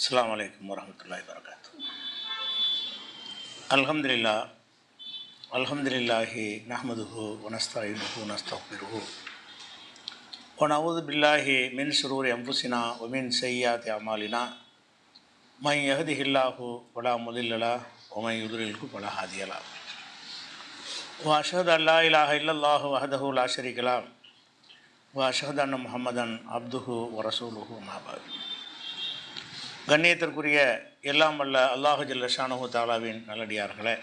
அஸ்லாம் வலைக்கம் வரமத்துல்லாய் வரகாத்து அல்ஹம்துலில்லா அல்ஹம்துலில்லாஹி நஹமதுஹு வனஸ்தாயினுஹு நஸ்தபிருஹு ஒனவுது பில்லாஹி மின் சுரூர் எம்புசினா ஒமின் செய்யாத் அமாலினா மை யஹதிஹில்லாஹு வலா முதில்லலா ஒமை யுதுரில்கு பலா ஹாதியலா வாஷத் அல்லா இலாஹ இல்லல்லாஹு வஹதஹு லா ஷரீகலா வாஷத் அன் முஹம்மதன் அப்துஹு வரசூலுஹு மாபாவி கண்ணியத்திற்குரிய எல்லாம் வல்ல அல்லாஹு ஜல்லஷானு தாலாவின் நல்லடியார்களே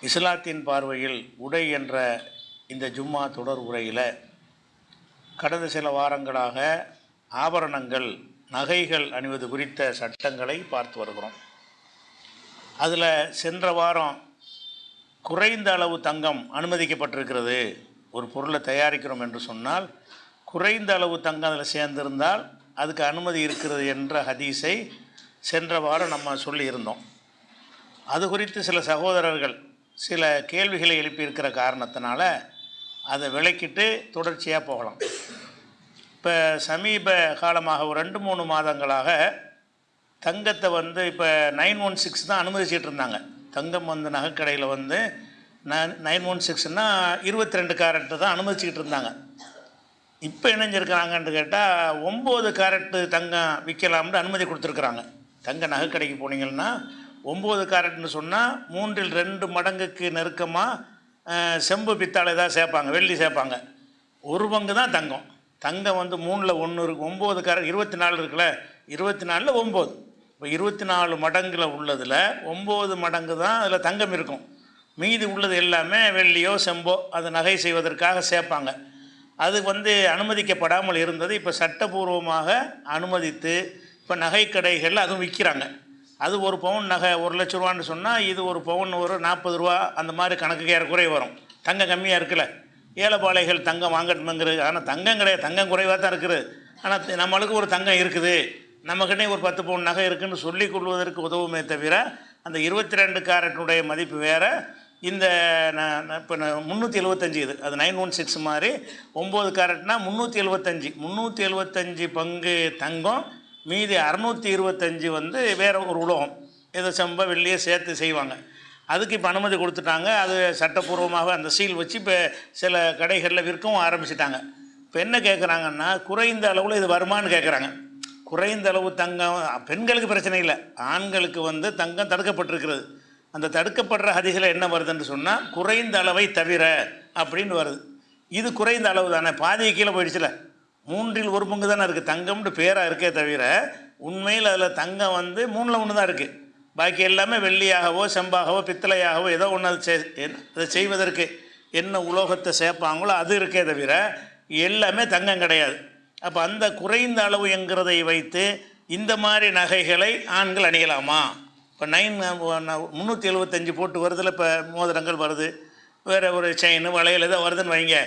இஸ்லாத்தின் பார்வையில் உடை என்ற இந்த ஜும்மா தொடர் உரையில் கடந்த சில வாரங்களாக ஆபரணங்கள் நகைகள் அணிவது குறித்த சட்டங்களை பார்த்து வருகிறோம். அதில் சென்ற வாரம் குறைந்த அளவு தங்கம் அனுமதிக்கப்பட்டிருக்கிறது ஒரு பொருளை தயாரிக்கிறோம் என்று சொன்னால் குறைந்த அளவு தங்கம் அதில் சேர்ந்திருந்தால் அதுக்கு அனுமதி இருக்கிறது என்ற ஹதீஸை சென்ற வாரம் நம்ம சொல்லியிருந்தோம். அது குறித்து சில சகோதரர்கள் சில கேள்விகளை எழுப்பியிருக்கிற காரணத்தினால அதை விளக்கிட்டு தொடர்ச்சியாக போகலாம். இப்போ சமீப காலமாக ஒரு ரெண்டு மூணு மாதங்களாக தங்கத்தை வந்து இப்போ நைன் ஒன் சிக்ஸ் தான் அனுமதிச்சிட்டு இருந்தாங்க. தங்கம் வந்து நகைக்கடையில் வந்து நைன் ஒன் சிக்ஸ்னால் இருபத்தி ரெண்டு கேரட்டு தான் அனுமதிச்சிக்கிட்டு இருந்தாங்க. இப்போ இணைஞ்சிருக்கிறாங்கன்னு கேட்டால் ஒம்பது கேரட்டு தங்கம் விற்கலாம்னு அனுமதி கொடுத்துருக்குறாங்க. தங்க நகைக்கடைக்கு போனீங்கன்னா ஒம்பது கேரட்னு சொன்னால் மூன்றில் ரெண்டு மடங்குக்கு நெருக்கமாக செம்பு பித்தாளை தான் சேர்ப்பாங்க வெள்ளி சேர்ப்பாங்க. ஒரு பங்கு தான் தங்கம். தங்கம் வந்து மூணில் ஒன்று இருக்கு ஒம்பது கேரட் இருபத்தி நாலு இருக்குல்ல இருபத்தி நாலில் ஒம்பது இப்போ இருபத்தி நாலு மடங்கில் உள்ளதில் ஒம்பது மடங்கு தான் அதில் தங்கம் இருக்கும். மீதி உள்ளது எல்லாமே வெள்ளியோ செம்போ அதை நகை செய்வதற்காக சேர்ப்பாங்க. அது வந்து அனுமதிக்கப்படாமல் இருந்தது. இப்போ சட்டபூர்வமாக அனுமதித்து இப்போ நகைக்கடைகளில் அதுவும் விற்கிறாங்க அது ஒரு பவுன் நகை ஒரு லட்ச ரூபான்னு சொன்னால் இது ஒரு பவுன் ஒரு நாற்பது ரூபா அந்த மாதிரி கணக்குக்கு குறை வரும். தங்கம் கம்மியாக இருக்குல்ல. ஏழைப்பாளைகள் தங்கம் வாங்கணுங்கிறது ஆனால் தங்கம் கிடையாது. தங்கம் குறைவாக தான் இருக்குது. ஆனால் நம்மளுக்கு ஒரு தங்கம் இருக்குது. நம்மக்கிட்டே ஒரு பத்து பவுன் நகை இருக்குதுன்னு சொல்லிக் கொள்வதற்கு உதவுமே தவிர அந்த இருபத்தி ரெண்டு காரட்டினுடைய மதிப்பு வேறு. இந்த இப்போ முந்நூற்றி எழுபத்தஞ்சி இது. அது நைன் ஒன் சிக்ஸ் மாதிரி ஒம்பது கேரட்னா முந்நூற்றி எழுபத்தஞ்சி முந்நூற்றி எழுபத்தஞ்சி பங்கு தங்கம் மீதி அறநூற்றி இருபத்தஞ்சி வந்து வேறு ஒரு உலகம். ஏதோ செம்ப வெள்ளியே சேர்த்து செய்வாங்க. அதுக்கு இப்போ அனுமதி கொடுத்துட்டாங்க. அது சட்டப்பூர்வமாக அந்த சீல் வச்சு இப்போ சில கடைகளில் விற்கவும் ஆரம்பிச்சிட்டாங்க. இப்போ என்ன கேட்குறாங்கன்னா குறைந்த அளவில் இது வருமானு கேட்குறாங்க குறைந்த அளவு தங்கம் பெண்களுக்கு பிரச்சனை இல்லை. ஆண்களுக்கு வந்து தங்கம் தடுக்கப்பட்டிருக்கிறது. அந்த தடுக்கப்படுற ஹதிகளை என்ன வருதுன்னு சொன்னால் குறைந்த அளவை தவிர அப்படின்னு வருது. இது குறைந்த அளவு தானே. பாதி கீழே போயிடுச்சுல. மூன்றில் ஒரு பங்கு தானே இருக்குது தங்கம்னு பேராக இருக்கே தவிர உண்மையில் அதில் தங்கம் வந்து மூணில் ஒன்று தான் இருக்குது பாக்கி எல்லாமே வெள்ளியாகவோ செம்பாகவோ பித்தளையாகவோ ஏதோ ஒன்று அது அதை செய்வதற்கு என்ன உலோகத்தை சேர்ப்பாங்களோ அது இருக்கே தவிர எல்லாமே தங்கம் கிடையாது. அப்போ அந்த குறைந்த அளவு என்கிறதை வைத்து இந்த மாதிரி நகைகளை ஆண்கள் அணியலாமா? இப்போ uh, uh, நைன் முந்நூற்றி எழுபத்தஞ்சு போட்டு வருதில் இப்போ மோதிரங்கள் வருது. வேறு ஒரு செயின் வளையல் ஏதோ வருதுன்னு வைங்க.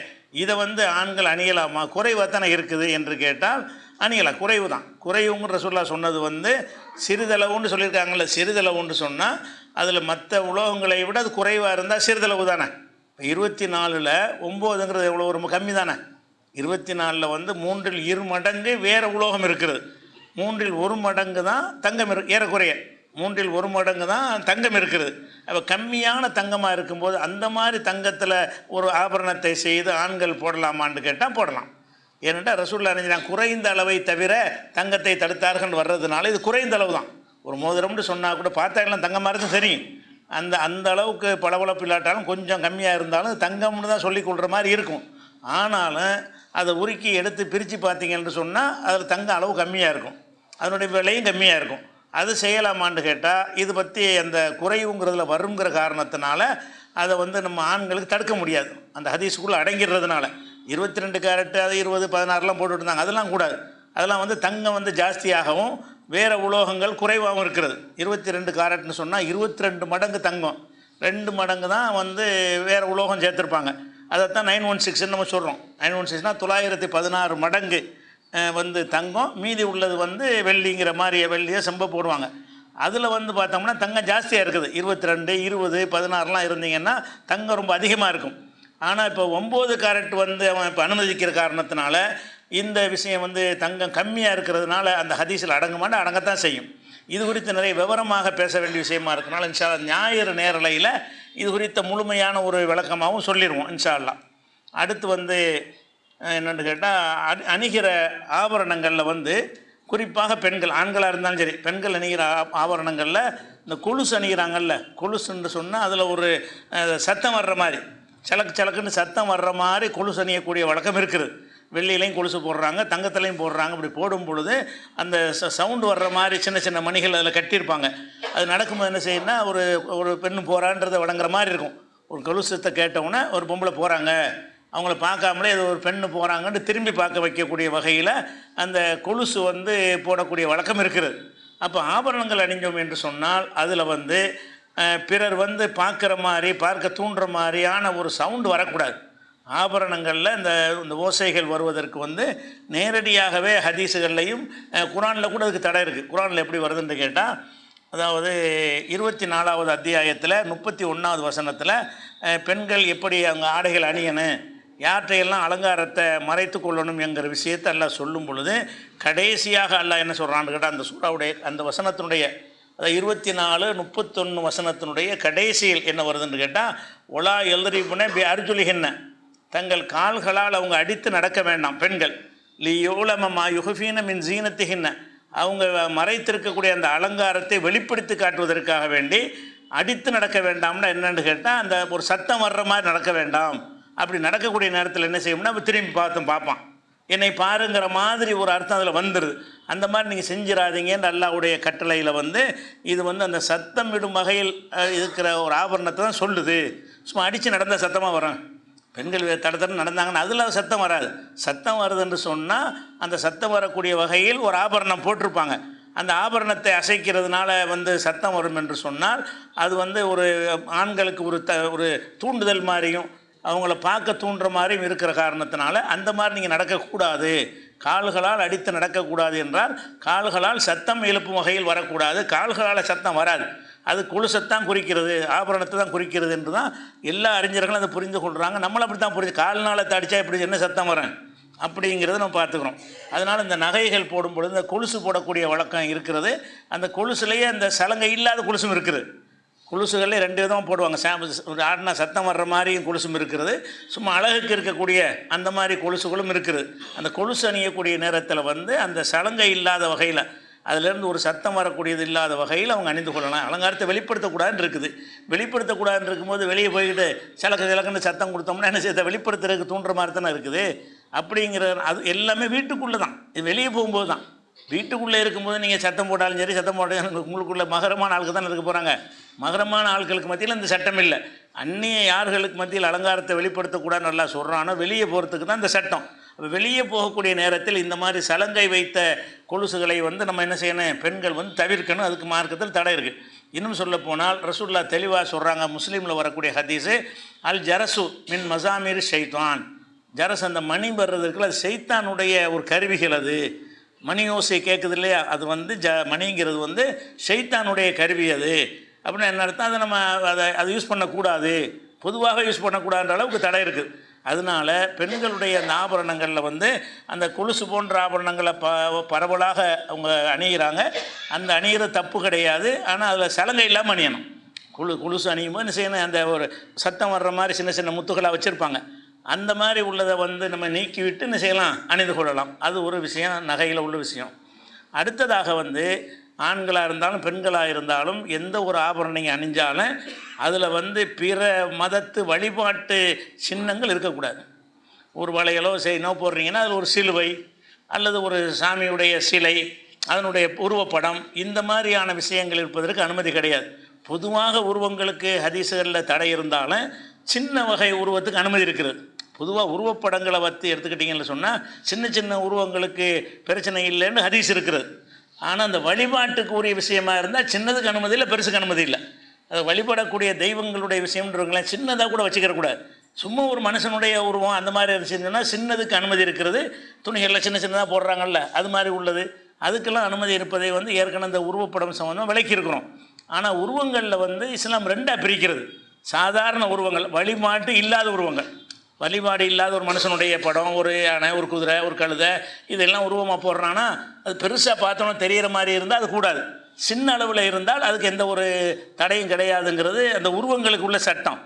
இதை வந்து ஆண்கள் அணியலாமா? குறைவாக தானே இருக்குது என்று கேட்டால் அணியலாம். குறைவு தான். குறைவுங்கிற சொல்ல சொன்னது வந்து சிறிதளவுன்னு சொல்லியிருக்காங்கல்ல சிறிதளவுன்னு சொன்னால் அதில் மற்ற உலோகங்களை விட அது குறைவாக இருந்தால் சிறிதளவு தானே. இப்போ இருபத்தி நாலில் ஒம்போதுங்கிறது எவ்வளோ ரொம்ப கம்மி தானே. இருபத்தி நாலில் வந்து மூன்றில் இரு மடங்கு வேறு உலோகம் இருக்கிறது. மூன்றில் ஒரு மடங்கு தான் தங்கம் இரு ஏறக்குறைய. மூன்றில் ஒரு மடங்கு தான் தங்கம் இருக்கிறது அப்போ கம்மியான தங்கமாக இருக்கும்போது அந்த மாதிரி தங்கத்தில் ஒரு ஆபரணத்தை செய்து ஆண்கள் போடலாமான்னு கேட்டால் போடலாம். ஏனென்றால் ரசூல்லா அறிஞ்சான் குறைந்த அளவை தவிர தங்கத்தை தடுத்தார்கள் வர்றதுனால இது குறைந்த அளவு தான் ஒரு மோதிரம்னு சொன்னால் கூட பார்த்தா எல்லாம் தங்கமாக இருக்கும் சரி. அந்த அந்த அளவுக்கு பளபளப்பு இல்லாட்டாலும் கொஞ்சம் கம்மியாக இருந்தாலும் தங்கம்னு தான் சொல்லி கொள்கிற மாதிரி இருக்கும். ஆனாலும் அதை உருக்கி எடுத்து பிரித்து பார்த்தீங்கன்னு சொன்னால் அதில் தங்க அளவு கம்மியாக இருக்கும். அதனுடைய விலையும் கம்மியாக இருக்கும். அது செய்யலாமான்னு கேட்டால் இது பற்றி அந்த குறைவுங்கிறதுல வருங்கிற காரணத்தினால அதை வந்து நம்ம ஆண்களுக்கு தடுக்க முடியாது. அந்த ஹதீஸுக்குள்ளே அடங்கிடுறதுனால. இருபத்தி ரெண்டு கேரட்டு அது இருபது பதினாறுலாம் போட்டுருந்தாங்க அதெல்லாம் கூடாது. அதெல்லாம் வந்து தங்கம் வந்து ஜாஸ்தியாகவும் வேறு உலோகங்கள் குறைவாகவும் இருக்கிறது. இருபத்தி ரெண்டு கேரட்னு சொன்னால் இருபத்தி ரெண்டு மடங்கு தங்கம். ரெண்டு மடங்கு தான் வந்து வேறு உலோகம் சேர்த்துருப்பாங்க. அதைத்தான் நைன் ஒன் சிக்ஸ்ன்னு நம்ம சொல்கிறோம் நைன் ஒன் சிக்ஸ்னால் தொள்ளாயிரத்தி பதினாறு மடங்கு. வந்து தங்கம் மீதி உள்ளது வந்து வெள்ளிங்கிற மாதிரி வெள்ளியை செம்ப போடுவாங்க. அதில் வந்து பார்த்தோம்னா தங்கம் ஜாஸ்தியாக இருக்குது. இருபத்தி ரெண்டு இருபது பதினாறுலாம் இருந்தீங்கன்னா தங்கம் ரொம்ப அதிகமாக இருக்கும். ஆனால் இப்போ ஒம்பது கேரட் வந்து அவன் இப்போ அனுமதிக்கிற காரணத்தினால இந்த விஷயம் வந்து தங்கம் கம்மியாக இருக்கிறதுனால அந்த ஹதீஸில் அடங்குமான்னு அடங்கத்தான் செய்யும். இது குறித்து நிறைய விவரமாக பேச வேண்டிய விஷயமா இருக்கனால இன்ஷா ஞாயிறு நேரலையில் இது குறித்த முழுமையான ஒரு விளக்கமாகவும் சொல்லிடுவோம் இன்ஷா அடுத்து வந்து என்னென்னு கேட்டால் அணி அணிகிற ஆபரணங்களில் வந்து குறிப்பாக பெண்கள் ஆண்களாக இருந்தாலும் சரி பெண்கள் அணிகிற ஆபரணங்களில் இந்த கொலுசு அணிகிறாங்கல்ல கொலுசுன்னு சொன்னால் அதில் ஒரு சத்தம் வர்ற மாதிரி சலக்கு சலக்குன்னு சத்தம் வர்ற மாதிரி கொலுசு அணியக்கூடிய வழக்கம் இருக்குது. வெள்ளியிலையும் கொலுசு போடுறாங்க தங்கத்துலையும் போடுறாங்க இப்படி போடும் பொழுது அந்த ச சவுண்டு வர்ற மாதிரி சின்ன சின்ன மணிகள் அதில் கட்டியிருப்பாங்க. அது நடக்கும்போது என்ன செய்யணும்னா ஒரு ஒரு பெண்ணு போகிறான்றதை வழங்குற மாதிரி இருக்கும். ஒரு கொலுசத்தை கேட்டவுடனே ஒரு பொம்பளை போகிறாங்க அவங்கள பார்க்காமலே இது ஒரு பெண்ணு போகிறாங்கன்னு திரும்பி பார்க்க வைக்கக்கூடிய வகையில் அந்த கொலுசு வந்து போடக்கூடிய வழக்கம் இருக்கிறது. அப்போ ஆபரணங்கள் அணிஞ்சோம் என்று சொன்னால் அதில் வந்து பிறர் வந்து பார்க்குற மாதிரி பார்க்க தூண்டுற மாதிரியான ஒரு சவுண்டு வரக்கூடாது. ஆபரணங்களில் இந்த இந்த ஓசைகள் வருவதற்கு வந்து நேரடியாகவே ஹதீஸுகள்லையும் குரானில் கூட அதுக்கு தடை இருக்குது குரானில் எப்படி வருதுன்னு கேட்டால் அதாவது இருபத்தி நாலாவது அத்தியாயத்தில் முப்பத்தி ஒன்றாவது வசனத்தில் பெண்கள் எப்படி அவங்க ஆடைகள் அணியணும் யார்கிட்டையெல்லாம் அலங்காரத்தை மறைத்து கொள்ளணும் என்கிற விஷயத்தை எல்லாம் சொல்லும் பொழுது கடைசியாக அல்லா என்ன சொல்கிறான்னு கேட்டால் அந்த சூறாவுடைய அந்த வசனத்தினுடைய அதாவது இருபத்தி நாலு முப்பத்தொன்று வசனத்தினுடைய கடைசியில் என்ன வருதுன்னு கேட்டால் ஒலா எழுதிப்புனே பி அர்ஜுலிகின்ன தங்கள் கால்களால் அவங்க அடித்து நடக்க வேண்டாம் பெண்கள். லியோலமம்மா யுகஃபீன மின் ஜீனத்திகின்ன அவங்க மறைத்திருக்கக்கூடிய அந்த அலங்காரத்தை வெளிப்படுத்தி காட்டுவதற்காக வேண்டி அடித்து நடக்க வேண்டாம்னா என்னென்னு கேட்டால் அந்த ஒரு சத்தம் வர்ற மாதிரி நடக்க வேண்டாம். அப்படி நடக்கக்கூடிய நேரத்தில் என்ன செய்யும்னா நம்ம திரும்பி பார்த்தும் பார்ப்பான். என்னை பாருங்கிற மாதிரி ஒரு அர்த்தம் அதில் வந்துடுது அந்த மாதிரி நீங்கள் செஞ்சிடாதீங்கன்னு அல்லாவுடைய கட்டளையில் வந்து இது வந்து அந்த சத்தம் விடும் வகையில் இருக்கிற ஒரு ஆபரணத்தை தான் சொல்லுது. சும்மா அடித்து நடந்த சத்தமாக வரும். பெண்கள் தட தட நடந்தாங்கன்னா அதில் சத்தம் வராது. சத்தம் வருதுன்னு சொன்னால் அந்த சத்தம் வரக்கூடிய வகையில் ஒரு ஆபரணம் போட்டிருப்பாங்க. அந்த ஆபரணத்தை அசைக்கிறதுனால வந்து சத்தம் வரும் என்று சொன்னால் அது வந்து ஒரு ஆண்களுக்கு ஒரு த ஒரு தூண்டுதல் மாதிரியும் அவங்கள பார்க்க தூண்டுற மாதிரியும் இருக்கிற காரணத்தினால அந்த மாதிரி நீங்கள் நடக்கக்கூடாது. கால்களால் அடித்து நடக்கக்கூடாது என்றால் கால்களால் சத்தம் எழுப்பும் வகையில் வரக்கூடாது. கால்களால் சத்தம் வராது. அது கொலுசத்தான் குறிக்கிறது ஆபரணத்தை தான் குறிக்கிறது என்று தான் எல்லா அறிஞர்களும் அதை புரிந்து கொள்கிறாங்க நம்மளும் அப்படி தான் புரிஞ்சு கால்நாளை தடிச்சா இப்படி என்ன சத்தம் வரேன் அப்படிங்கிறத நம்ம பார்த்துக்கிறோம். அதனால் இந்த நகைகள் போடும் பொழுது இந்த கொலுசு போடக்கூடிய வழக்கம் இருக்கிறது. அந்த கொலுசுலேயே அந்த சலங்கை இல்லாத கொலுசும் இருக்குது. கொலுசுகளில் ரெண்டு விதமாக போடுவாங்க. சாம்பு ஒரு ஆடினா சத்தம் வர்ற மாதிரியும் கொலுசும் இருக்கிறது சும்மா அழகுக்கு இருக்கக்கூடிய அந்த மாதிரி கொலுசுகளும் இருக்குது. அந்த கொலுசு அணியக்கூடிய நேரத்தில் வந்து அந்த சலங்கை இல்லாத வகையில் அதிலேருந்து ஒரு சத்தம் வரக்கூடியது இல்லாத வகையில் அவங்க அணிந்து கொள்ளலாம். அலங்காரத்தை வெளிப்படுத்தக்கூடாதுன்னு இருக்குது. வெளிப்படுத்தக்கூடாதுன்னு இருக்கும்போது வெளியே போய்கிட்டு சிலக்கு சிலக்குன்னு சத்தம் கொடுத்தோம்னா என்ன செய்ய வெளிப்படுத்துறதுக்கு தூண்டுற மாதிரி தானே இருக்குது. அப்படிங்கிற அது எல்லாமே வீட்டுக்குள்ளே தான் இது வெளியே போகும்போது தான் வீட்டுக்குள்ளே இருக்கும்போது நீங்கள் சத்தம் போட்டாலும் சரி சத்தம் போட்டாலும் உங்களுக்குள்ள மகரமான ஆளுக்கு தான் இருக்க போகிறாங்க மகரமான ஆட்களுக்கு மத்தியில் இந்த சட்டம் இல்லை. அந்நிய யார்களுக்கு மத்தியில் அலங்காரத்தை வெளிப்படுத்தக்கூடாது நல்லா சொல்கிறானோ வெளியே போகிறதுக்கு தான் இந்த சட்டம். அப்போ வெளியே போகக்கூடிய நேரத்தில் இந்த மாதிரி சலங்கை வைத்த கொலுசுகளை வந்து நம்ம என்ன செய்யணும் பெண்கள் வந்து தவிர்க்கணும். அதுக்கு மார்க்கத்தில் தடை இருக்குது இன்னும் சொல்ல போனால் ரசூல்லா தெளிவாக சொல்கிறாங்க முஸ்லீமில் வரக்கூடிய ஹதீஸு அல் ஜரசு மின் மசாமீர் ஷைத்தான் ஜரஸ் அந்த மணி வர்றதுக்குள்ள அது சைத்தானுடைய ஒரு கருவிகள் அது. மணி ஓசை கேட்குது இல்லையா அது வந்து ஜ மணிங்கிறது வந்து ஷைத்தானுடைய கருவி அது. அப்படின்னு என்ன அர்த்தம்? அதை நம்ம அதை அதை யூஸ் பண்ணக்கூடாது. பொதுவாக யூஸ் பண்ணக்கூடாதுன்ற அளவுக்கு தடை இருக்குது அதனால பெண்களுடைய அந்த ஆபரணங்களில் வந்து அந்த கொலுசு போன்ற ஆபரணங்களை ப பரவலாக அவங்க அணிகிறாங்க அந்த அணிகிற தப்பு கிடையாது. ஆனால் அதில் சலங்கை இல்லாமல் அணியணும். குழு கொலுசு அணியும் போது என்ன செய்யணும்? அந்த ஒரு சத்தம் வர்ற மாதிரி சின்ன சின்ன முத்துகளாக வச்சுருப்பாங்க. அந்த மாதிரி உள்ளதை வந்து நம்ம நீக்கிவிட்டு என்ன செய்யலாம்? அணிந்து கொள்ளலாம். அது ஒரு விஷயம் நகையில் உள்ள விஷயம். அடுத்ததாக வந்து ஆண்களாக இருந்தாலும் பெண்களாக இருந்தாலும் எந்த ஒரு ஆபரணம் நீங்கள் அணிஞ்சாலும் அதில் வந்து பிற மதத்து வழிபாட்டு சின்னங்கள் இருக்கக்கூடாது. ஒரு வளையலோ செய்யனோ போடுறீங்கன்னா அதில் ஒரு சிலுவை அல்லது ஒரு சாமியுடைய சிலை அதனுடைய உருவப்படம் இந்த மாதிரியான விஷயங்கள் இருப்பதற்கு அனுமதி கிடையாது. பொதுவாக உருவங்களுக்கு ஹதீசுகளில் தடை இருந்தாலும் சின்ன வகை உருவத்துக்கு அனுமதி இருக்கிறது. பொதுவாக உருவப்படங்களை பற்றி எடுத்துக்கிட்டிங்கன்னு சொன்னால் சின்ன சின்ன உருவங்களுக்கு பிரச்சனை இல்லைன்னு ஹதீஸ் இருக்கிறது. ஆனால் அந்த வழிபாட்டுக்கு உரிய விஷயமா இருந்தால் சின்னதுக்கு அனுமதி இல்லை பெருசுக்கு அனுமதி இல்லை. அது வழிபடக்கூடிய தெய்வங்களுடைய விஷயம்ன்றவங்களேன் சின்னதாக கூட வச்சுக்கிறக்கூடாது சும்மா ஒரு மனுஷனுடைய உருவம் அந்த மாதிரி இருந்துச்சுன்னா சின்னதுக்கு அனுமதி இருக்கிறது. துணிகளில் சின்ன சின்னதாக போடுறாங்கல்ல அது மாதிரி உள்ளது. அதுக்கெல்லாம் அனுமதி இருப்பதை வந்து ஏற்கனவே இந்த உருவப்படம் சம்மந்தம் விளக்கியிருக்கிறோம். ஆனால் உருவங்களில் வந்து இஸ்லாம் ரெண்டாக பிரிக்கிறது. சாதாரண உருவங்கள் வழிமாட்டு இல்லாத உருவங்கள். வழிபாடு இல்லாத ஒரு மனுஷனுடைய படம் ஒரு யானை ஒரு குதிரை ஒரு கழுதை இதெல்லாம் உருவமாக போடுறான்னா அது பெருசாக பார்த்தோன்னா தெரிகிற மாதிரி இருந்தால் அது கூடாது. சின்ன அளவில் இருந்தால் அதுக்கு எந்த ஒரு தடையும் கிடையாதுங்கிறது அந்த உருவங்களுக்கு உள்ள சட்டம்.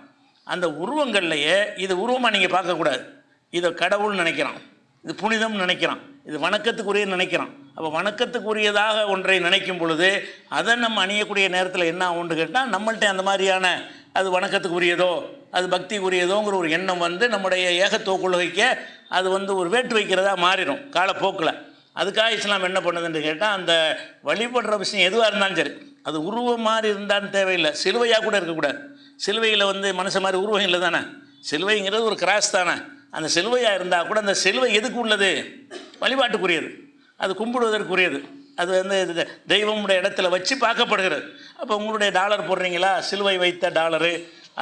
அந்த உருவங்கள்லையே இது உருவமாக நீங்கள் பார்க்கக்கூடாது இதை கடவுள் நினைக்கிறான். இது புனிதம் நினைக்கிறான். இது வணக்கத்துக்குரிய நினைக்கிறான். அப்போ வணக்கத்துக்குரியதாக ஒன்றை நினைக்கும் பொழுது அதை நம்ம அணியக்கூடிய நேரத்தில் என்ன ஆகும்னு கேட்டால் நம்மள்ட்ட அந்த மாதிரியான அது வணக்கத்துக்குரியதோ அது பக்திக்குரியதோங்கிற ஒரு எண்ணம் வந்து நம்முடைய ஏகத்துவ கொள்கைக்கு அது வந்து ஒரு வேட்டு வைக்கிறதா மாறிடும் காலப்போக்கில். அதுக்காக இஸ்லாம் என்ன பண்ணுதுன்னு கேட்டால் அந்த வழிபடுற விஷயம் எதுவாக இருந்தாலும் சரி அது உருவம் மாதிரி இருந்தாலும் தேவையில்லை. சிலுவையாக கூட இருக்கக்கூடாது. சிலுவையில் வந்து மனுஷன் மாதிரி உருவம் இல்லை தானே? சிலுவைங்கிறது ஒரு கிராஸ் தானே? அந்த சிலுவையாக இருந்தால் கூட அந்த சிலுவை எதுக்கு உள்ளது? வழிபாட்டுக்குரியது. அது கும்பிடுவதற்குரியது. அது வந்து இது தெய்வமுடைய இடத்துல வச்சு பார்க்கப்படுகிறது. அப்போ உங்களுடைய டாலர் போடுறீங்களா? சிலுவை வைத்த டாலரு.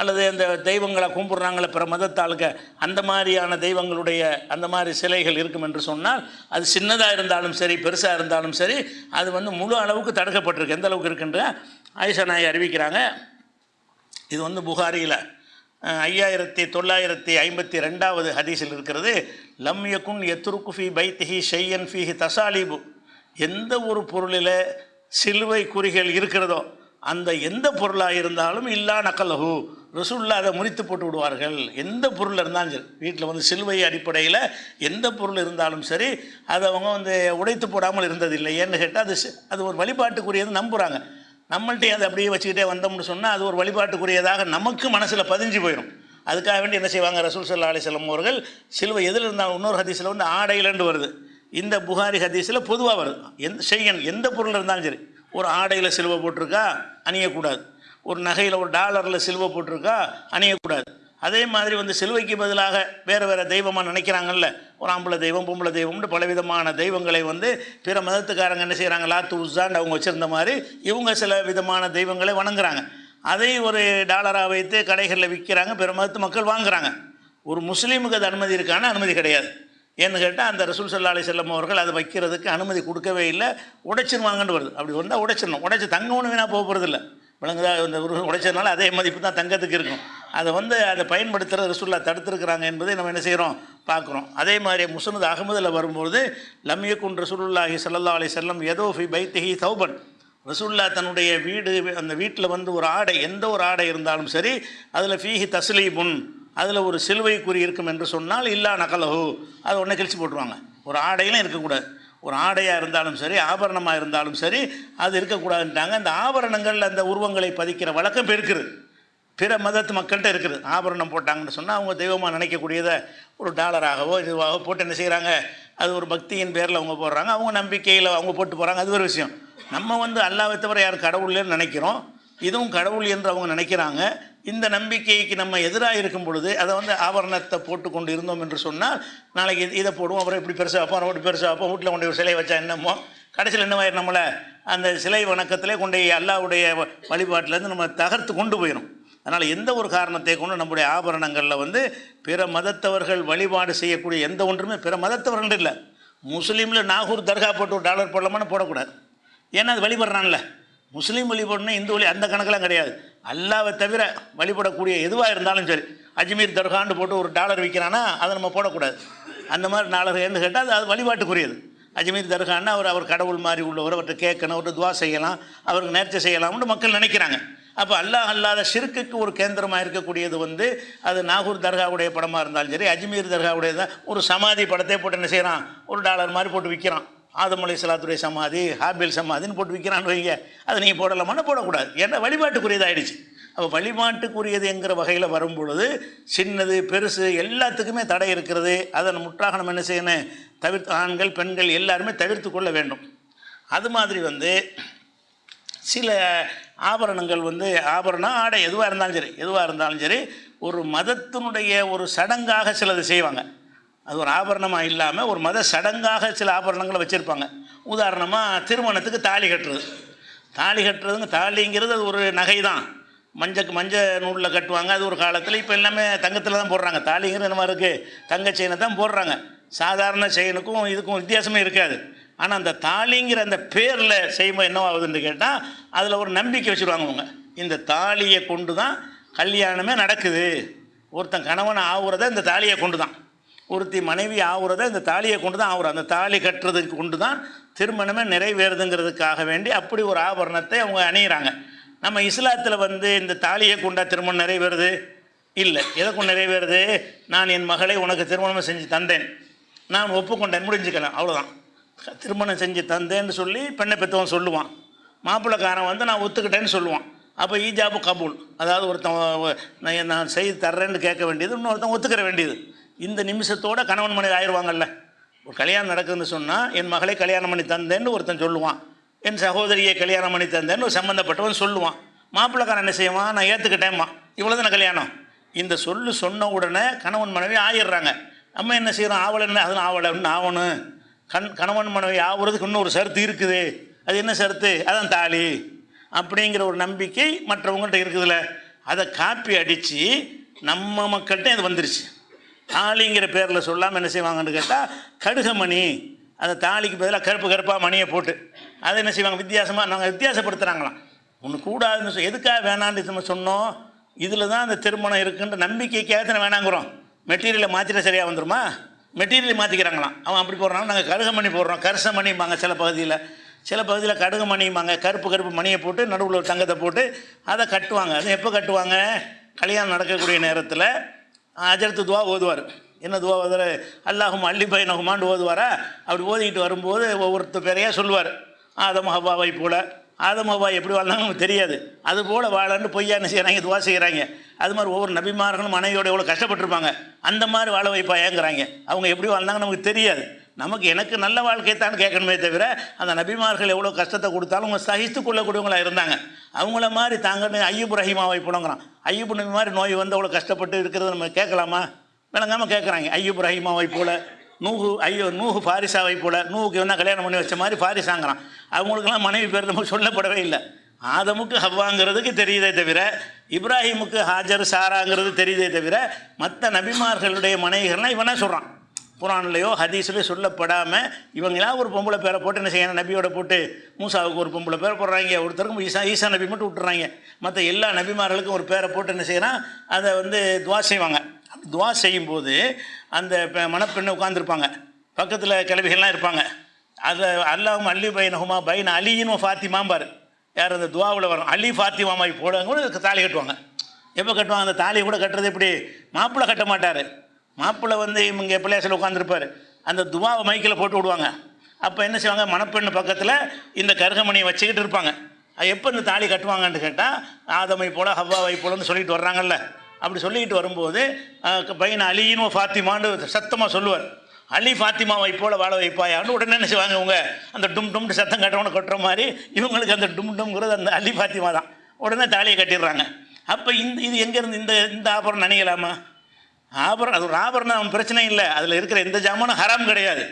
அல்லது அந்த தெய்வங்களை கும்பிட்றாங்களே பிற மதத்தாளுக்க அந்த மாதிரியான தெய்வங்களுடைய அந்த மாதிரி சிலைகள் இருக்கும் என்று சொன்னால் அது சின்னதாக இருந்தாலும் சரி பெருசாக இருந்தாலும் சரி அது வந்து முழு அளவுக்கு தடுக்கப்பட்டிருக்கு. எந்த அளவுக்கு இருக்குன்ற ஆயிஷா நாய் அறிவிக்கிறாங்க. இது வந்து புகாரியில் ஐயாயிரத்தி தொள்ளாயிரத்தி ஐம்பத்தி ரெண்டாவது ஹதீஸில் இருக்கிறது. லம் யகுன் எத்ருக்கு ஃபி பைத்திஹி ஷையன் ஃபீஹி தசாலிபு. எந்த ஒரு பொருளில் சிலுவை குறிகள் இருக்கிறதோ அந்த எந்த பொருளாக இருந்தாலும் இல்லா நக்கலகு ரசூல்லா அதை முறித்து போட்டு விடுவார்கள். எந்த பொருள் இருந்தாலும் சரி வீட்டில் வந்து சிலுவை அடிப்படையில் எந்த பொருள் இருந்தாலும் சரி அதை அவங்க வந்து உடைத்து போடாமல் இருந்ததில்லை. ஏன்னு கேட்டால் அது அது ஒரு வழிபாட்டுக்குரியது நம்புகிறாங்க நம்மள்ட்டே அதை அப்படியே வச்சுக்கிட்டே வந்தோம்னு சொன்னால் அது ஒரு வழிபாட்டுக்குரியதாக நமக்கு மனசில் பதிஞ்சு போயிடும் அதுக்காக வேண்டி என்ன செய்வாங்க? ரசூல் சல்லா அலிஸ்லம் அவர்கள் சிலுவை எதில் இருந்தாலும் இன்னொரு ஹதீஸில் வந்து ஆடையிலண்டு வருது. இந்த புகாரி ஹதீஸில் பொதுவாக வருது. எந்த செய்யன் எந்த பொருள் இருந்தாலும் சரி. ஒரு ஆடையில் சிலுவை போட்டிருக்கா அணியக்கூடாது. ஒரு நகையில் ஒரு டாலரில் சிலுவை போட்டிருக்கா அணியக்கூடாது. அதே மாதிரி வந்து சிலுவைக்கு பதிலாக வேறு வேறு தெய்வமாக நினைக்கிறாங்கல்ல. ஒரு ஆம்பளை தெய்வம் பொம்பளை தெய்வம்னு பலவிதமான தெய்வங்களை வந்து பிற மதத்துக்காரங்க என்ன செய்கிறாங்க லாத்து உஸ்ஸான்னு அவங்க வச்சுருந்த மாதிரி இவங்க சில விதமான தெய்வங்களை வணங்குறாங்க. அதை ஒரு டாலராக வைத்து கடைகளில் விற்கிறாங்க பிற மதத்து மக்கள் வாங்குறாங்க. ஒரு முஸ்லீமுக்கு அது அனுமதி இருக்கான அனுமதி கிடையாது. ஏன்னு கேட்டால் அந்த ரசூல் சல்லா அலி செல்லம் அவர்கள் அதை வைக்கிறதுக்கு அனுமதி கொடுக்கவே இல்லை. உடைச்சிருவாங்கன்னு வருது. அப்படி வந்தால் உடைச்சிடணும். உடைச்சி தங்க ஒன்று வீணாக போக போகிறதில்ல விளங்குதா இந்த உடைச்சதுனால அதே மதிப்பு தான் தங்கத்துக்கு இருக்கும். அதை வந்து அதை பயன்படுத்துகிற ரசூல்லா தடுத்திருக்கிறாங்க என்பதை நம்ம என்ன செய்கிறோம் பார்க்குறோம். அதே மாதிரி முசனது அகமதில் வரும்போது லம்யக்குன் ரசூலுல்லாஹி சல்லா அலி செல்லம் ஏதோ ஃபி பைத்திஹி சௌபன் ரசூல்லா தன்னுடைய வீடு அந்த வீட்டில் வந்து ஒரு ஆடை எந்த ஒரு ஆடை இருந்தாலும் சரி அதில் ஃபீஹி தஸ்லீபுன். அதில் ஒரு சிலுவை குறி இருக்கும் என்று சொன்னால் இல்லா நகலஹு. அதை உடனே கிழிச்சு போட்டுருவாங்க. ஒரு ஆடையிலும் இருக்கக்கூடாது. ஒரு ஆடையாக இருந்தாலும் சரி ஆபரணமாக இருந்தாலும் சரி அது இருக்கக்கூடாதுன்ட்டாங்க. அந்த ஆபரணங்கள் அந்த உருவங்களை பதிக்கிற வழக்கம் இப்போ இருக்குது பிற மதத்து மக்கள்கிட்ட இருக்குது. ஆபரணம் போட்டாங்கன்னு சொன்னால் அவங்க தெய்வமாக நினைக்கக்கூடியதை ஒரு டாலராகவோ இதுவாகவோ போட்டு என்ன செய்கிறாங்க அது ஒரு பக்தியின் பேரில் அவங்க போடுறாங்க. அவங்க நம்பிக்கையில் அவங்க போட்டு போகிறாங்க அது ஒரு விஷயம். நம்ம வந்து அல்லாவை தவிர யார் கடவுள்லேன்னு நினைக்கிறோம். இதுவும் கடவுள் என்று அவங்க நினைக்கிறாங்க. இந்த நம்பிக்கைக்கு நம்ம எதிராக இருக்கும் பொழுது அதை வந்து ஆபரணத்தை போட்டு கொண்டு இருந்தோம் என்று சொன்னால் நாளைக்கு இதை போடுவோம் அப்புறம் இப்படி பெருசாக வைப்போம் அப்படி இப்படி பெருசாக வைப்போம் வீட்டில் கொண்டு ஒரு சிலையை வச்சா என்னமோ. கடைசியில் என்னவாயிரும் நம்மளை? அந்த சிலை வணக்கத்திலே கொண்டு போய் அல்லாவுடைய வ- வழிபாட்டிலேருந்து நம்ம தகர்த்து கொண்டு போயிடும் அதனால் எந்த ஒரு காரணத்தை கொண்டு நம்முடைய ஆபரணங்களில் வந்து பிற மதத்தவர்கள் வழிபாடு செய்யக்கூடிய எந்த ஒன்றுமே பிற மதத்தவர்கள் இல்லை. முஸ்லீமில் நாகூர் தர்கா போட்டு ஒரு டாலர் போடலாமான்னு போடக்கூடாது. ஏன்னா அது வழிபடுறான்ல. முஸ்லீம் வழிபடணும் இந்து வழி அந்த கணக்கெல்லாம் கிடையாது. அல்லாவை தவிர வழிபடக்கூடிய எதுவாக இருந்தாலும் சரி அஜ்மீர் தர்கான்னு போட்டு ஒரு டாலர் விற்கிறான்னா அதை நம்ம போடக்கூடாது. அந்த மாதிரி டாலர் என்ன கேட்டால் அது அது வழிபாட்டுக்குரியது. அஜ்மீர் தர்கான்னா அவர் அவர் கடவுள் மாதிரி உள்ளவர் அவர்கிட்ட கேட்கணும் அவர்கிட்ட துவா செய்யலாம் அவருக்கு நேர்ச்சி செய்யலாம்னு மக்கள் நினைக்கிறாங்க. அப்போ அல்லாஹ் அல்லாத சிறுக்குக்கு ஒரு கேந்திரமாக இருக்கக்கூடியது வந்து அது நாகூர் தர்காவுடைய படமாக இருந்தாலும் சரி அஜ்மீர் தர்காவுடைய தான் ஒரு சமாதி படத்தை போட்டு என்ன செய்கிறான் ஒரு டாலர் மாதிரி போட்டு விற்கிறான் ஆதம் அலை சலாத்துடைய சமாதி ஹாபில் சமாதின்னு போட்டு விற்கிறான்னு வைங்க. அதை நீங்கள் போடலாமான்னு போடக்கூடாது. ஏன்னா வழிபாட்டுக்குரியதாகிடுச்சு அப்போ வழிபாட்டுக்குரியது என்கிற வகையில் வரும் பொழுது சின்னது பெருசு எல்லாத்துக்குமே தடை இருக்கிறது. அதை முற்றாக நம்ம என்ன செய்யணும்? தவிர்த்து ஆண்கள் பெண்கள் எல்லாருமே தவிர்த்து கொள்ள வேண்டும். அது மாதிரி வந்து சில ஆபரணங்கள் வந்து ஆபரணம் ஆடை எதுவாக இருந்தாலும் சரி எதுவாக இருந்தாலும் சரி ஒரு மதத்தினுடைய ஒரு சடங்காக சிலது செய்வாங்க. அது ஒரு ஆபரணமாக இல்லாமல் ஒரு மத சடங்காக சில ஆபரணங்களை வச்சுருப்பாங்க. உதாரணமாக திருமணத்துக்கு தாலி கட்டுறது. தாலி கட்டுறதுங்க தாலிங்கிறது அது ஒரு நகை தான் மஞ்சக்கு மஞ்சள் நூலில் கட்டுவாங்க அது ஒரு காலத்தில் இப்போ எல்லாமே தங்கத்தில் தான் போடுறாங்க. தாலிங்கிறது என்ன மாதிரி இருக்குது தங்க செயினை தான் போடுறாங்க. சாதாரண செயினுக்கும் இதுக்கும் வித்தியாசமே இருக்காது. ஆனால் அந்த தாலிங்கிற அந்த பேரில் செய்யும்போது என்ன ஆகுதுன்னு கேட்டால் அதில் ஒரு நம்பிக்கை வச்சுருவாங்க அவங்க இந்த தாலியை கொண்டு தான் கல்யாணமே நடக்குது. ஒருத்தன் கணவன் ஆகுறத இந்த தாலியை கொண்டு தான் ஒருத்தி மனைவி ஆகுறத இந்த தாலியை கொண்டு தான் ஆகுறா. அந்த தாலி கட்டுறதுக்கு கொண்டு தான் திருமணமே நிறைவேறுதுங்கிறதுக்காக வேண்டி அப்படி ஒரு ஆபரணத்தை அவங்க அணியிறாங்க. நம்ம இஸ்லாத்தில் வந்து இந்த தாலியை கொண்டா திருமணம் நிறைவேறுது? இல்லை. எதை கொண்டு நிறைவேறுது? நான் என் மகளை உனக்கு திருமணம் செஞ்சு தந்தேன். நான் ஒப்புக்கொண்டேன். முடிஞ்சுக்கலாம். அவ்வளோதான் திருமணம் செஞ்சு தந்தேன்னு சொல்லி பெண்ணை பெற்றவன் சொல்லுவான். மாப்பிள்ளைக்காரன் வந்து நான் ஒத்துக்கிட்டேன்னு சொல்லுவான். அப்போ ஈஜாபு கபூல். அதாவது ஒருத்தன் நான் நான் செய்து தர்றேன்னு கேட்க வேண்டியது இன்னொருத்தன் ஒத்துக்கிற வேண்டியது. இந்த நிமிஷத்தோட கணவன் மனைவி ஆயிடுவாங்கல்ல. ஒரு கல்யாணம் நடக்குதுன்னு சொன்னால் என் மகளை கல்யாணம் பண்ணி தந்தேன்னு ஒருத்தன் சொல்லுவான். என் சகோதரியை கல்யாணம் பண்ணி தந்தேன்னு ஒரு சம்மந்தப்பட்டவன் சொல்லுவான். மாப்பிள்ளைக்காரன் என்ன செய்வான்? நான் ஏற்றுக்கிட்டேம்மா இவ்வளோ தானே கல்யாணம்? இந்த சொல்லு சொன்ன உடனே கணவன் மனைவி ஆயிடுறாங்க. நம்ம என்ன செய்கிறோம் ஆவலன்னு அது ஆவலன்னு ஆகணும் கண் கணவன் மனைவி ஆகுறதுக்கு இன்னும் ஒரு சருத்து இருக்குது. அது என்ன சருத்து? அதான் தாலி. அப்படிங்கிற ஒரு நம்பிக்கை மற்றவங்கள்ட்ட இருக்குதுல்ல. அதை காப்பி அடித்து நம்ம மக்கள்கிட்ட இது வந்துருச்சு. தாலிங்கிற பேரில் சொல்லாமல் என்ன செய்வாங்கன்னு கேட்டால் கடுகமணி. அந்த தாலிக்கு பதிலாக கருப்பு கருப்பாக மணியை போட்டு அதை என்ன செய்வாங்க? வித்தியாசமாக நாங்கள் வித்தியாசப்படுத்துகிறாங்களாம் ஒன்று கூடாதுன்னு சொல்லி எதுக்காக வேணான்னு நம்ம சொன்னோம்? இதில் தான் அந்த திருமணம் இருக்குன்ற நம்பிக்கைக்காக வேணாங்கிறோம். மெட்டீரியலை மாற்றிட்டா சரியாக வந்துடுமா மெட்டீரியலை மாற்றிக்கிறாங்களாம் அவன் அப்படி போடுறாங்க நாங்கள் கருகமணி போடுறோம். கரிசமணிம்பாங்க சில பகுதியில். சில பகுதியில் கடுகுமணிம்பாங்க. கருப்பு கருப்பு மணியை போட்டு நடுவில் ஒரு தங்கத்தை போட்டு அதை கட்டுவாங்க. அது எப்போ கட்டுவாங்க? கல்யாணம் நடக்கக்கூடிய நேரத்தில் அஜரத்து துவா ஓதுவார். என்ன துவா ஓதுவார்? அல்லாஹும் அள்ளி பை நகுமான்னு ஓதுவாரா? அப்படி ஓதிக்கிட்டு வரும்போது ஒவ்வொருத்தர் பேரையாக சொல்லுவார். ஆதம் ஹவாவை போல. ஆதம் ஹவா எப்படி வாழ்ந்தாங்க நமக்கு தெரியாது. அது போல் வாழன்னு பொய்யா என்ன செய்கிறாங்க துவா செய்கிறாங்க அது மாதிரி ஒவ்வொரு நபிமார்களும் மனைவியோட எவ்வளோ கஷ்டப்பட்டிருப்பாங்க. அந்த மாதிரி வாழ வைப்பா ஏங்குறாங்க அவங்க எப்படி வாழ்ந்தாங்க நமக்கு தெரியாது. நமக்கு எனக்கு நல்ல வாழ்க்கைத்தான் கேட்கணுமே தவிர அந்த நபிமார்கள் எவ்வளோ கஷ்டத்தை கொடுத்தாலும் அவங்க சகித்து கொள்ளக்கூடியவங்களாக இருந்தாங்க. அவங்கள மாதிரி தாங்கன்னு ஐயூப் ரஹிமாவை புணங்குறான் ஐயூப் நபி மாதிரி நோய் வந்து அவ்வளோ கஷ்டப்பட்டு இருக்கிறத நம்ம கேட்கலாமா? விளங்காமல் கேட்குறாங்க. ஐயூப் ரஹீமாவை போல நூகு ஐயோ நூஹு ஃபாரிசாவை போல நூகுக்கு என்ன கல்யாணம் பண்ணி வச்ச மாதிரி ஃபாரிசாங்கிறான். அவங்களுக்கெல்லாம் மனைவி பேர் நமக்கு சொல்லப்படவே இல்லை. ஆதமுக்கு ஹவ்வாங்கிறதுக்கு தெரியுதே தவிர இப்ராஹிமுக்கு ஹாஜர் சாராங்கிறது தெரியுதே தவிர மற்ற நபிமார்களுடைய மனைவிகள்லாம் இவனா சொல்கிறான் குரான்லையோ ஹதீஸ்லையோ சொல்லப்படாமல் இவங்களாம் ஒரு பொம்பளை பேரை போட்டு என்ன செய்யணும் நபியோட போட்டு மூசாவுக்கு ஒரு பொம்பளை பேரை போடுறாங்க. ஒருத்தருக்கும் ஈசா ஈசா நபி மட்டும் விட்டுறாங்க. மற்ற எல்லா நபிமார்களுக்கும் ஒரு பேரை போட்டு என்ன செய்யறான் அதை வந்து துவா செய்வாங்க. அப்படி துவா செய்யும்போது அந்த பெ- மணப்பெண்ணை உட்காந்துருப்பாங்க பக்கத்தில் கிளவிகள்லாம் இருப்பாங்க. அதை அல்லாவும் அல்லி பைனஹுமா பைன் அலியும் ஃபாத்திமாம்பார் யார் அந்த துவாவில் வரும்? அலி ஃபாத்திமாமாய் போடுவாங்க. கூட தாலி கட்டுவாங்க. எப்போ கட்டுவாங்க? அந்த தாலியை கூட கட்டுறது எப்படி? மாப்பிள்ளை கட்ட மாட்டார். மாப்பிள்ளை வந்து இவங்க பிள்ளையாசில் உட்காந்துருப்பார் அந்த துவாவை மைக்கில் போட்டு விடுவாங்க. அப்போ என்ன செய்வாங்க? மணப்பெண்ணு பக்கத்தில் இந்த கருகமணியை வச்சுக்கிட்டு இருப்பாங்க. அது எப்போ இந்த தாலி கட்டுவாங்கன்னு கேட்டால் ஆதமை போல் ஹவ்வாவை போலன்னு சொல்லிட்டு வர்றாங்கல்ல. அப்படி சொல்லிக்கிட்டு வரும்போது பையன் அலின்னு ஃபாத்திமான்னு சத்தமாக சொல்லுவார். அலி ஃபாத்திமாவை போல வாழ வைப்பாயான்னு உடனே என்ன செய்வாங்க இவங்க? அந்த டும் டும்னு சத்தம் கட்டுறவனை கட்டுற மாதிரி இவங்களுக்கு அந்த டும் டும்ங்கிறது அந்த அலி ஃபாத்திமா தான். உடனே தாலியை கட்டிடுறாங்க. அப்போ இந்த இது எங்கேருந்து இந்த இந்த ஆபரணம் நினைக்கலாமா ஆபரணம் அது ஒரு ஆபரணம் அவன் பிரச்சனை இல்லை. அதில் இருக்கிற எந்த ஜாமானும் ஹராம் கிடையாது.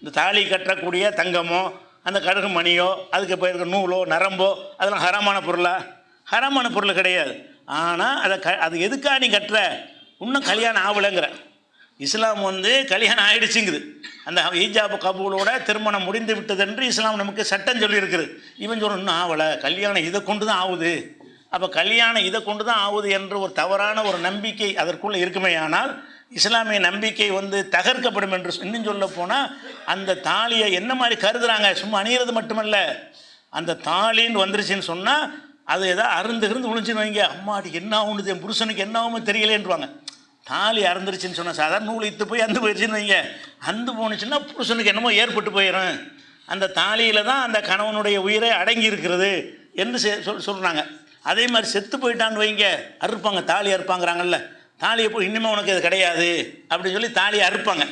இந்த தாலி கட்டக்கூடிய தங்கமோ அந்த கடுகு மணியோ அதுக்கு இப்போ இருக்கிற நூலோ நரம்போ அதெல்லாம் ஹராமான பொருளா? ஹராமான பொருள் கிடையாது. ஆனால் அதை க அது எதுக்காக நீ கட்டுற? இன்னும் கல்யாணம் ஆகலைங்கிற. இஸ்லாம் வந்து கல்யாணம் ஆயிடுச்சுங்குது. அந்த ஈஜாபு கபூலோட திருமணம் முடிந்து விட்டது என்று இஸ்லாம் நமக்கு சட்டம் சொல்லியிருக்குது. இவன் சொல்ல இன்னும் ஆகலை. கல்யாணம் இதை கொண்டு தான் ஆகுது. அப்போ கல்யாணம் இதை கொண்டு தான் ஆகுது என்ற ஒரு தவறான ஒரு நம்பிக்கை அதற்குள்ளே இருக்குமே ஆனால் இஸ்லாமிய நம்பிக்கை வந்து தகர்க்கப்படும் என்று இன்னும் சொல்ல போனால் அந்த தாலியை என்ன மாதிரி கருதுகிறாங்க சும்மா அணியிறது மட்டுமல்ல. அந்த தாலின்னு வந்துருச்சுன்னு சொன்னால் அது ஏதாவது அருந்து இருந்து விழுந்துன்னு வைங்க. அம்மாடி என்ன ஆகுனுது என் புருஷனுக்கு என்ன ஆகுமோ தெரியலேன்றுவாங்க. தாலி அறந்துருச்சுன்னு சொன்னால் சாதாரண நூல் இத்து போய் அந்து போயிடுச்சுன்னு வைங்க. அந்து போணுச்சுன்னா புருஷனுக்கு என்னமோ ஏற்பட்டு போயிடும் அந்த தாலியில் தான் அந்த கணவனுடைய உயிரை அடங்கி இருக்கிறது என்று செ- சொல் சொல்கிறாங்க அதே மாதிரி செத்து போயிட்டான்னு வைங்க. அறுப்பாங்க தாலி அறுப்பாங்கிறாங்கல்ல. தாலியை போய் இன்னுமே உனக்கு இது கிடையாது அப்படின்னு சொல்லி தாலியை அறுப்பாங்க.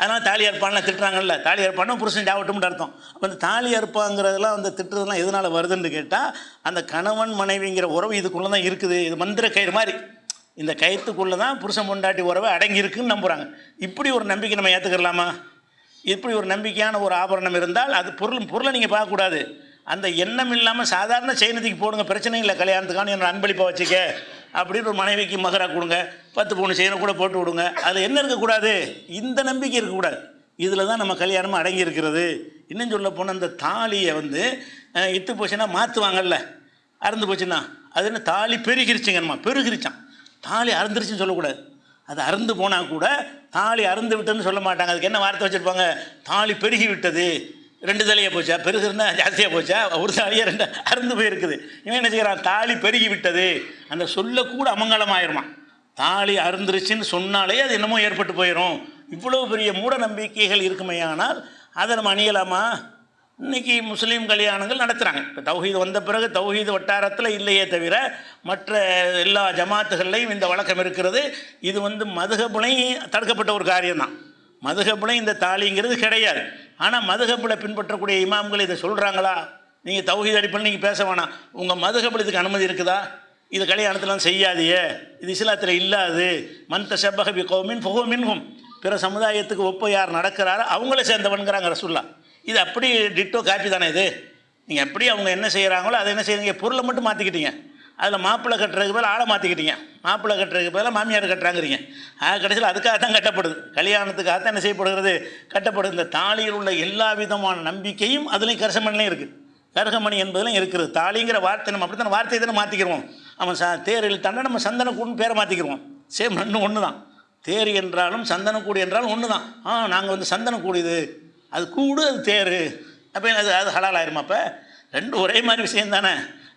அதனால் தாலி அறுப்பான்லாம் திட்டுறாங்கல்ல. தாலி அறுப்பான்னா புருஷன் சாவட்டும்னு அர்த்தம். அப்போ அந்த தாலி அறுப்பாங்கிறதெல்லாம் அந்த திட்டுறதெல்லாம் எதனால் வருதுன்னு கேட்டால் அந்த கணவன் மனைவிங்கிற உறவு இதுக்குள்ளே தான் இருக்குது. இது மந்திர கயிறு மாதிரி. இந்த கயிற்றுக்குள்ளே தான் புருஷன் பொண்டாட்டி உறவை அடங்கியிருக்குன்னு நம்புகிறாங்க இப்படி ஒரு நம்பிக்கை நம்ம ஏற்றுக்கலாமா இப்படி ஒரு நம்பிக்கையான ஒரு ஆபரணம் இருந்தால் அது பொருள் பொருளை நீங்கள் பார்க்கக்கூடாது. அந்த எண்ணம் இல்லாமல் சாதாரண செய்யறதுக்கு போடுங்க பிரச்சனை இல்லை கல்யாணத்துக்கான என்னோட அன்பளிப்பை வச்சுக்க. அப்படின்னு ஒரு மனைவிக்கு மகரா கொடுங்க பத்து பவுன் செய்யணும் கூட போட்டு விடுங்க. அது என்ன இருக்கக்கூடாது? இந்த நம்பிக்கை இருக்கக்கூடாது. இதில் தான் நம்ம கல்யாணமாக அடங்கி இருக்கிறது. இன்னும் சொல்ல போனால் அந்த தாலியை வந்து இத்து போச்சுன்னா மாற்றுவாங்கல்ல அறந்து போச்சுன்னா அது என்ன தாலி பெருகிருச்சுங்கம்மா பெருகிருச்சான் தாலி அறந்துருச்சுன்னு சொல்லக்கூடாது. அது அறந்து போனால் கூட தாலி அறந்து விட்டதுன்னு சொல்ல மாட்டாங்க. அதுக்கு என்ன வார்த்தை வச்சுருப்பாங்க? தாலி பெருகி விட்டது. ரெண்டு தலையாக போச்சா? பெருசு இருந்தால் ஜாஸ்தியாக போச்சா? ஒரு தாலியாக ரெண்டு? அருந்து போயிருக்குது. இவன் என்ன செய்கிறான் தாலி பெருகி விட்டது. அந்த சொல்லக்கூட அமங்கலமாயிருமா? தாலி அருந்துருச்சுன்னு சொன்னாலே அது என்னமோ ஏற்பட்டு போயிடும் இவ்வளோ பெரிய மூட நம்பிக்கைகள் இருக்குமையானால் அதை நம்ம அணியலாமா? இன்னைக்கு முஸ்லீம் கல்யாணங்கள் நடத்துகிறாங்க இப்போ தௌஹீது வந்த பிறகு தௌஹீது வட்டாரத்தில் இல்லையே தவிர மற்ற எல்லா ஜமாத்துகள்லையும் இந்த வழக்கம் இருக்கிறது. இது வந்து மதுகபுலையும் தடுக்கப்பட்ட ஒரு காரியம்தான். மதுகபுலையும் இந்த தாலிங்கிறது கிடையாது. ஆனால் மதுகப்பில் பின்பற்றக்கூடிய இமாம்கள் இதை சொல்கிறாங்களா நீங்கள் தௌஹீத் அடிப்படையில் நீங்கள் பேச வேணாம். உங்கள் மதுகப்பில் இதுக்கு அனுமதி இருக்குதா? இது கல்யாணத்தெலாம் செய்யாதியே இது இஸ்லாத்தில் இல்லாது. மந்த செப்பகபி கோமின் ஃபுகோமின்ஹும் பிற சமுதாயத்துக்கு ஒப்ப யார் நடக்கிறாரோ அவங்கள சேர்ந்தவன்கிறாங்க ரசுல்லா. இது அப்படி டிட்டோ காப்பி தானே இது? நீங்கள் எப்படி அவங்க என்ன செய்கிறாங்களோ அதை என்ன செய்கிறீங்க பொருளை மட்டும் மாற்றிக்கிட்டீங்க அதில் மாப்பிள்ளை கட்டுறதுக்கு பதில் ஆளை மாற்றிக்கிட்டீங்க மாப்பிள்ளை கட்டுறதுக்கு பதிலாக மாமியார் கட்டுறாங்கிறீங்க. ஆக கடைசியில் அதுக்காக தான் கட்டப்படுது. கல்யாணத்துக்காக தான் என்ன செய்யப்படுகிறது? கட்டப்படுது. இந்த தாலியில் உள்ள எல்லா விதமான நம்பிக்கையும் அதுலேயும் கரசமணிலையும் இருக்குது கரகமணி என்பதெல்லாம் இருக்குது தாலிங்கிற வார்த்தை நம்ம அப்படி தான் வார்த்தையை தானே மாற்றிக்கிறோம் அவன் ச தேர் தண்டை நம்ம சந்தனக்கூடுன்னு பேரை மாற்றிக்கிறோம் சேம் ரெண்டும் ஒன்று தான் தேர் என்றாலும் சந்தனக்கூடு என்றாலும் ஒன்று தான் ஆ நாங்கள் வந்து சந்தனக்கூடு இது. அது கூடு அது தேர். அப்போ அது அது ஹலால் ஆயிருமா அப்போ? ரெண்டும் ஒரே மாதிரி விஷயம் தானே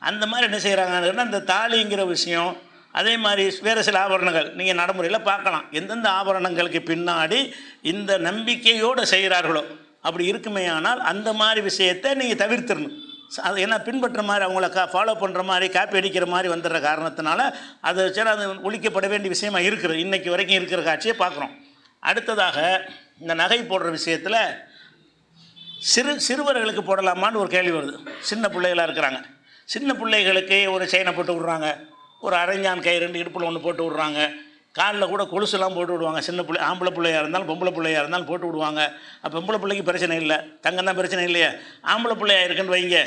அந்த மாதிரி என்ன செய்கிறாங்கன்னா அந்த தாலிங்கிற விஷயம் அதே மாதிரி வேறு சில ஆபரணங்கள் நீங்கள் நடைமுறையில் பார்க்கலாம். எந்தெந்த ஆபரணங்களுக்கு பின்னாடி இந்த நம்பிக்கையோடு செய்கிறார்களோ அப்படி இருக்குமேயானால் அந்த மாதிரி விஷயத்தை நீங்கள் தவிர்த்திடணும் அது என்ன பின்பற்ற மாதிரி அவங்கள கா ஃபாலோ பண்ணுற மாதிரி காப்பி அடிக்கிற மாதிரி வந்துடுற காரணத்தினால அது சரி அது ஒழிக்கப்பட வேண்டிய விஷயமா இருக்குது. இன்றைக்கி வரைக்கும் இருக்கிற காட்சியை பார்க்குறோம். அடுத்ததாக இந்த நகை போடுற விஷயத்தில் சிறு சிறுவர்களுக்கு போடலாமான்னு ஒரு கேள்வி வருது. சின்ன பிள்ளைகளாக இருக்கிறாங்க. சின்ன பிள்ளைகளுக்கு ஒரு செயினை போட்டு விட்றாங்க. ஒரு அரைஞ்சான் கை ரெண்டு இடுப்பில் ஒன்று போட்டு விட்றாங்க. காலில் கூட கொலுசுலாம் போட்டு விடுவாங்க. சின்ன பிள்ளை ஆம்பளை பிள்ளையாக இருந்தாலும் பொம்பளை பிள்ளையாக இருந்தாலும் போட்டு விடுவாங்க. அப்போ பொம்பளை பிள்ளைக்கு பிரச்சனை இல்லை. தங்கம் தான் பிரச்சனை இல்லையா. ஆம்பளை பிள்ளையாக இருக்குன்னு வைங்க.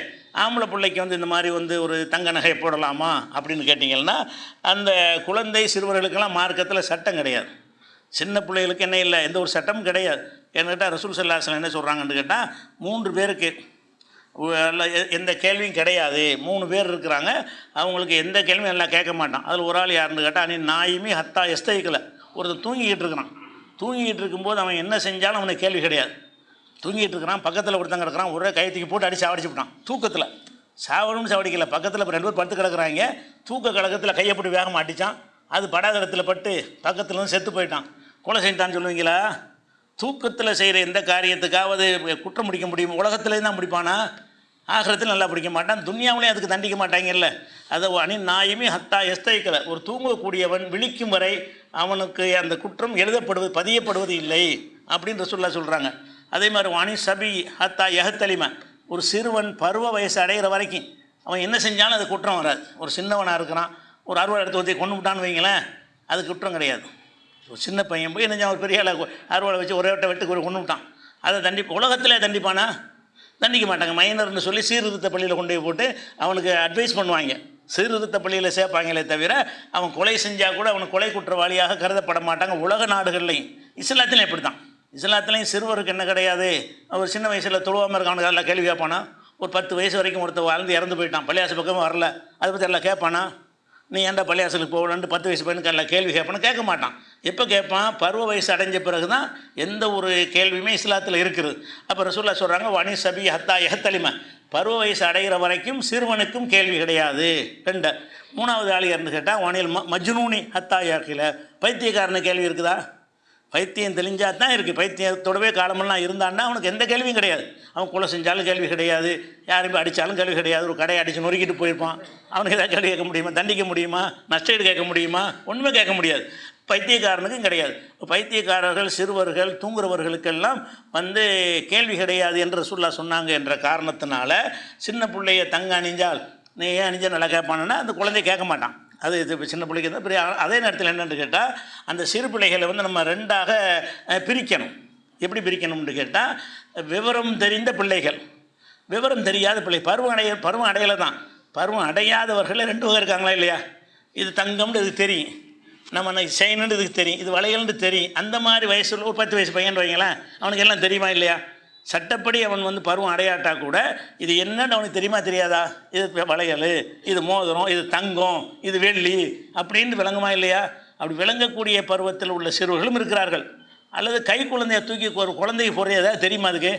ஆம்பளை பிள்ளைக்கு வந்து இந்த மாதிரி வந்து ஒரு தங்க நகை போடலாமா அப்படின்னு கேட்டிங்கன்னா அந்த குழந்தை சிறுவர்களுக்கெல்லாம் மார்க்கத்தில் சட்டம் கிடையாது. சின்ன பிள்ளைகளுக்கு என்ன இல்லை? எந்த ஒரு சட்டமும் கிடையாது. ஏன்னு கேட்டால் ரசூல் சல்லாசன் என்ன சொல்கிறாங்கன்னு கேட்டால் மூன்று பேருக்கு எந்த கேள்வியும் கிடையாது. மூணு பேர் இருக்கிறாங்க. அவங்களுக்கு எந்த கேள்வியும் எல்லாம் கேட்க மாட்டான். அதில் ஒரு ஆள் யாருன்னு கேட்டால் நீ நாயுமே ஹத்தா எஸ்தைக்கலை ஒருத்தன் தூங்கிக்கிட்டு இருக்கிறான். தூங்கிக்கிட்டு இருக்கும்போது அவன் என்ன செஞ்சாலும் அவனுக்கு கேள்வி கிடையாது. தூங்கிட்டு இருக்கிறான் பக்கத்தில் ஒருத்தன் கிடக்குறான் ஒரே கைத்துக்கு போட்டு அடிச்சு சாவடிச்சு விட்டான். தூக்கத்தில். சாவணும்னு சாவடிக்கல. பக்கத்தில் இப்போ ரெண்டு பேர் படுத்து கிடக்குறாங்க. தூக்க கழகத்தில் கையை போட்டு வேகமாக அடித்தான் அது படாத இடத்துல பட்டு பக்கத்துலேருந்து செத்து போயிட்டான். கொலை செஞ்சான்னு சொல்லுவீங்களா? தூக்கத்தில் செய்கிற எந்த காரியத்துக்காவது குற்றம் முடிக்க முடியும் உலகத்துலேயும் தான் முடிப்பானா ஆகிரத்தில் நல்லா பிடிக்க மாட்டான். துன்யாவிலையும் அதுக்கு தண்டிக்க மாட்டாங்கல்ல. அதை அணி நாயுமே ஹத்தா எஸ்தைக்கல. ஒரு தூங்கக்கூடியவன் விழிக்கும் வரை அவனுக்கு அந்த குற்றம் எழுதப்படுவது பதியப்படுவது இல்லை அப்படின்னு சொல்ல சொல்கிறாங்க அதே மாதிரி வாணி சபி ஹத்தா எஹத்தலிம ஒரு சிறுவன் பருவ வயசு அடைகிற வரைக்கும் அவன் என்ன செஞ்சாலும் அது குற்றம் வராது. ஒரு சின்னவனாக இருக்கிறான் ஒரு அறுவடை எடுத்து ஊற்றி கொண்டு விட்டான்னு வைங்களேன் அது குற்றம் கிடையாது. ஒரு சின்ன பையன் போய் என்ன ஒரு பெரிய ஆளை கொ- வச்சு ஒரே வட்ட வெட்டு ஒரு கொண்டு விட்டான். அதை தண்டி உலகத்தில் தண்டிப்பானா? தண்டிக்க மாட்டாங்க. மைனர்னு சொல்லி சீர்திருத்த பள்ளியில் கொண்டு போய் போட்டு அவனுக்கு அட்வைஸ் பண்ணுவாங்க. சீர்திருத்த பள்ளியில் சேர்ப்பாங்களே தவிர அவன் கொலை செஞ்சால் கூட அவனுக்கு கொலை குற்றவாளியாக கருதப்பட மாட்டாங்க. உலக நாடுகள்லையும். இஸ்லாத்திலையும் இப்படி தான் இஸ்லாத்துலேயும் சிறுவருக்கு என்ன கிடையாது? அவர் சின்ன வயசில் தொழுவாமல் இருக்கானுக்கு எல்லாம் கேள்வி கேட்பானா? ஒரு பத்து வயசு வரைக்கும் ஒருத்தர் வாழ்ந்து இறந்து போயிட்டான். பள்ளியாசு பக்கமும் வரல. அதை பற்றி எல்லாம் கேட்பானா? நீ ஏன்டா பள்ளியாசலுக்கு போகலான்ட்டு பத்து வயசு பையனுக்கு எல்லாம் கேள்வி கேட்பானு? கேட்க மாட்டான். எப்போ கேட்பான்? பருவ வயசு அடைஞ்ச பிறகு தான் எந்த ஒரு கேள்வியுமே இஸ்லாத்தில் இருக்குது. அப்போ ரசூல்லா சொல்கிறாங்க வணி சபி ஹத்தா எஹத்தலிமை பருவ வயசு அடைகிற வரைக்கும் சிறுவனுக்கும் கேள்வி கிடையாது ரெண்டு. மூணாவது ஆள் இருந்து கேட்டால் வானில் ம மஜ்னூனி ஹத்தா யாக்கில் பைத்தியக்காரனு கேள்வி இருக்குதா? பைத்தியம் தெளிஞ்சா தான் இருக்குது பைத்தியத்தோடவே காலமெல்லாம் இருந்தான்னா அவனுக்கு எந்த கேள்வியும் கிடையாது. அவன் கொலை செஞ்சாலும் கேள்வி கிடையாது. யாரையும் அடித்தாலும் கேள்வி கிடையாது. ஒரு கடையை அடித்து நொறுக்கிட்டு போயிருப்பான். அவனுக்கு ஏதாவது கேள்வி கேட்க முடியுமா? தண்டிக்க முடியுமா? நஷ்டஈடு கேட்க முடியுமா? ஒன்றுமே கேட்க முடியாது. பைத்தியக்காரனுக்கும் கிடையாது. பைத்தியக்காரர்கள் சிறுவர்கள் தூங்குறவர்களுக்கெல்லாம் வந்து கேள்வி கிடையாது என்று சொல்லா சொன்னாங்க என்ற காரணத்தினால சின்ன பிள்ளைய தங்க அணிஞ்சால் நீ ஏன் அணிஞ்சால் நல்லா கேட்பானுன்னா அந்த குழந்தை கேட்க மாட்டான். அது இது சின்ன பிள்ளைக்கு தான் பெரிய அதே நேரத்தில் என்னென்னு கேட்டால் அந்த சிறு பிள்ளைகளை வந்து நம்ம ரெண்டாக பிரிக்கணும். எப்படி பிரிக்கணும்னு கேட்டால் விவரம் தெரிந்த பிள்ளைகள். விவரம் தெரியாத பிள்ளை பருவம் அடைய பருவம் அடையலை தான் பருவம் அடையாதவர்களே ரெண்டு வகை இருக்காங்களா இல்லையா? இது தங்கம்னு இது தெரியும். நம்ம நான் செயின்னு இதுக்கு தெரியும் இது வளையல்னு தெரியும். அந்த மாதிரி வயசில் ஒரு பத்து வயசு பையன் வைங்களேன் அவனுக்கு எல்லாம் தெரியுமா இல்லையா? சட்டப்படி அவன் வந்து பருவம் அடையாட்டா கூட இது என்னன்னு அவனுக்கு தெரியுமா தெரியாதா? இது வளையல் இது மோதிரம் இது தங்கம் இது வெள்ளி அப்படின்னு விளங்குமா இல்லையா? அப்படி விளங்கக்கூடிய பருவத்தில் உள்ள சிறுவர்களும் இருக்கிறார்கள். அல்லது கை குழந்தைய தூக்கி ஒரு குழந்தைக்கு போடுறது ஏதாவது தெரியுமா அதுக்கு?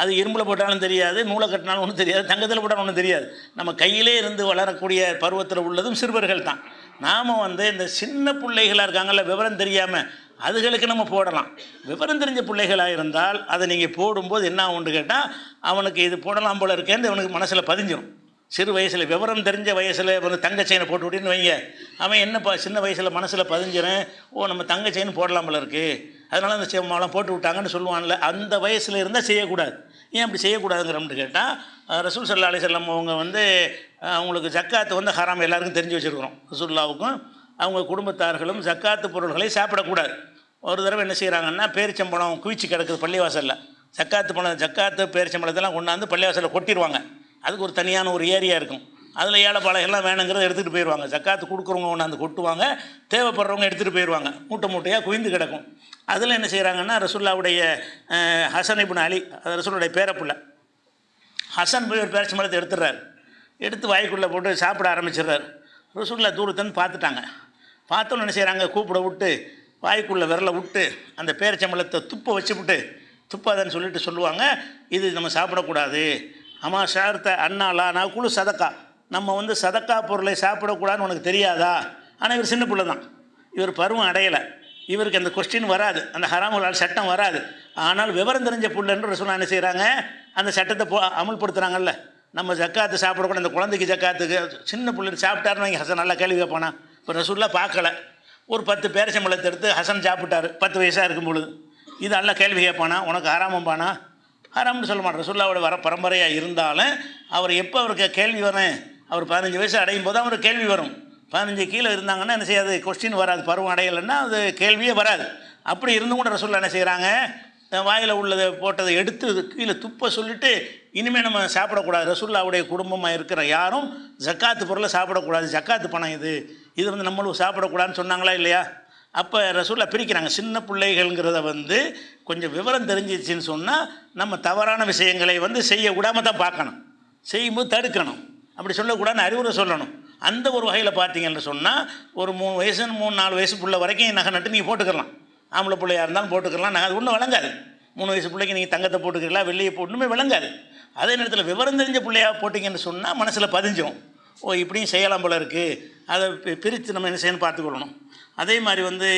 அது இரும்பில் போட்டாலும் தெரியாது நூலை கட்டினாலும் ஒன்றும் தெரியாது தங்கத்தில் போட்டாலும் ஒன்றும் தெரியாது. நம்ம கையிலே இருந்து வளரக்கூடிய பருவத்தில் உள்ளதும் சிறுவர்கள் தான். நாம் வந்து இந்த சின்ன பிள்ளைகளாக இருக்காங்கல்ல விவரம் தெரியாமல் அதுகளுக்கு நம்ம போடலாம். விவரம் தெரிஞ்ச பிள்ளைகளாக இருந்தால் அதை நீங்கள் போடும்போது என்ன ஆகும்னு கேட்டால் அவனுக்கு இது போடலாம் போல இருக்கேன்னு அவனுக்கு மனசில் பதிஞ்சிடும் சிறு வயசில் விவரம் தெரிஞ்ச வயசில் வந்து தங்க செயினை போட்டு விட்டின்னு வைங்க. அவன் என்னப்பா சின்ன வயசில் மனசில் பதிஞ்சிடும் ஓ நம்ம தங்க செயின் போடலாம் போல இருக்குது அதனால் அந்த செம்மாலாம் போட்டு விட்டாங்கன்னு சொல்லுவான்ல அந்த வயசில் இருந்தால் செய்யக்கூடாது. ஏன் அப்படி செய்யக்கூடாதுங்கிறோம்னு கேட்டால் ரசூல் சல்லா அலி செல்லம் அவங்க வந்து அவங்களுக்கு ஜக்காத்து வந்து ஹராம் எல்லாருக்கும் தெரிஞ்சு வச்சுருக்கிறோம். ரசுல்லாவுக்கும் அவங்க குடும்பத்தார்களும் ஜக்காத்து பொருள்களை சாப்பிடக்கூடாது. ஒரு தடவை என்ன செய்கிறாங்கன்னா பேரிச்சம்பழம் குவிச்சு கிடக்குது பள்ளிவாசலில். ஜக்காத்து பழம் ஜக்காத்து பேரிச்சம்பழத்தெல்லாம் கொண்டாந்து பள்ளிவாசலில் கொட்டிடுவாங்க அதுக்கு ஒரு தனியான ஒரு ஏரியா இருக்கும். அதில் ஏழைப்பாளையெல்லாம் வேணுங்கிறத எடுத்துகிட்டு போயிடுவாங்க ஜக்காத்து கொடுக்குறவங்க கொண்டாந்து கொட்டுவாங்க. தேவைப்படுறவங்க எடுத்துகிட்டு போயிடுவாங்க மூட்டை மூட்டையாக குவிந்து கிடக்கும். அதில் என்ன செய்கிறாங்கன்னா ரசுல்லாவுடைய ஹசன் இபின் அலி அது ரசூலுடைய பேரப்புள்ள. ஹசன் போய் ஒரு பேரிச்சம்பழத்தை எடுத்துடுறாரு. எடுத்து வாய்க்குள்ளே போட்டு சாப்பிட ஆரம்பிச்சிடுறாரு. ரசூல்லா தூரத்துன்னு பார்த்துட்டாங்க. பார்த்தோன்னு என்ன செய்கிறாங்க கூப்பிட விட்டு வாய்க்குள்ளே விரலை விட்டு அந்த பேரிச்சம்பழத்தை துப்பை வச்சு விட்டு துப்பாதன்னு சொல்லிட்டு சொல்லுவாங்க. இது நம்ம சாப்பிடக்கூடாது. அம்மா சார்த்த அண்ணாலா நான் குழு சதக்கா. நம்ம வந்து சதக்கா பொருளை சாப்பிடக்கூடாதுன்னு உனக்கு தெரியாதா? ஆனால் இவர் சின்ன பிள்ளை தான். இவர் பருவம் அடையலை. இவருக்கு அந்த கொஸ்டின் வராது. அந்த ஹராமுலால் சட்டம் வராது. ஆனால் விவரம் தெரிஞ்ச புள்ளன்னு சொன்னால் என்ன செய்கிறாங்க அந்த சட்டத்தை போ அமல்படுத்துகிறாங்கல்ல நம்ம ஜக்காத்து சாப்பிடக்கூட அந்த குழந்தைக்கு ஜக்காத்துக்கு சின்ன பிள்ளை சாப்பிட்டாருன்னு ஹசன் நல்லா கேள்வி கேட்பானா. இப்போ ரசூல்லா பார்க்கல. ஒரு பத்து பேரிச்சம்பழத்தை எடுத்து ஹசன் சாப்பிட்டாரு பத்து வயசாக இருக்கும் பொழுது. இது நல்லா கேள்வி கேட்பானா உனக்கு ஆறாமம்பானா ஹராம்னு சொல்ல மாட்டேன் ரசூல்லாவோட வர பரம்பரையாக இருந்தாலும் அவர் எப்போ அவருக்கு கேள்வி வரேன் அவர் பதினஞ்சு வயசு அடையும் போது அவருக்கு கேள்வி வரும். பதினஞ்சு கீழே இருந்தாங்கன்னா என்ன செய்யாது? கொஸ்டின் வராது. பருவம் அடையலைன்னா அது கேள்வியே வராது. அப்படி இருந்தும் கூட ரசூல்லா என்ன செய்கிறாங்க வாயில் உள்ளதை போட்டதை எடுத்து கீழே துப்ப சொல்லிட்டு இனிமேல் நம்ம சாப்பிடக்கூடாது. ரசுல்லாவுடைய குடும்பமாக இருக்கிற யாரும் ஜக்காத்து பொருளை சாப்பிடக்கூடாது. ஜக்காத்து பணம் இது. இது வந்து நம்மளும் சாப்பிடக்கூடாதுன்னு சொன்னாங்களா இல்லையா? அப்போ ரசுல்லா பிரிக்கிறாங்க. சின்ன பிள்ளைகள்ங்கிறத வந்து கொஞ்சம் விவரம் தெரிஞ்சிச்சின்னு சொன்னால் நம்ம தவறான விஷயங்களை வந்து செய்யக்கூடாமல் தான் பார்க்கணும். செய்யும்போது தடுக்கணும். அப்படி சொல்லக்கூடாதுன்னு அறிவுரை சொல்லணும். அந்த ஒரு வகையில் பார்த்தீங்கன்னு சொன்னால் ஒரு மூணு வயசு மூணு நாலு வயசு பிள்ளை வரைக்கும் நகை நட்டு நீங்கள் போட்டுக்கலாம். ஆம்பளை பிள்ளையாக இருந்தாலும் போட்டுக்கலாம். நகை அது ஒன்றும் விளங்காது. மூணு வயசு பிள்ளைக்கு நீங்கள் தங்கத்தை போட்டுக்கிறீங்களா வெள்ளியை போட்டுமே விளங்காது. அதே நேரத்தில் விவரம் தெரிஞ்ச பிள்ளையாக போட்டிங்கன்னு சொன்னால் மனசில் பதிஞ்சோம் ஓ இப்படியும் செய்யலாம் போல இருக்குது அதை பிரித்து நம்ம என்ன செய்யணும் பார்த்துக்கொள்ளணும் அதே மாதிரி வந்து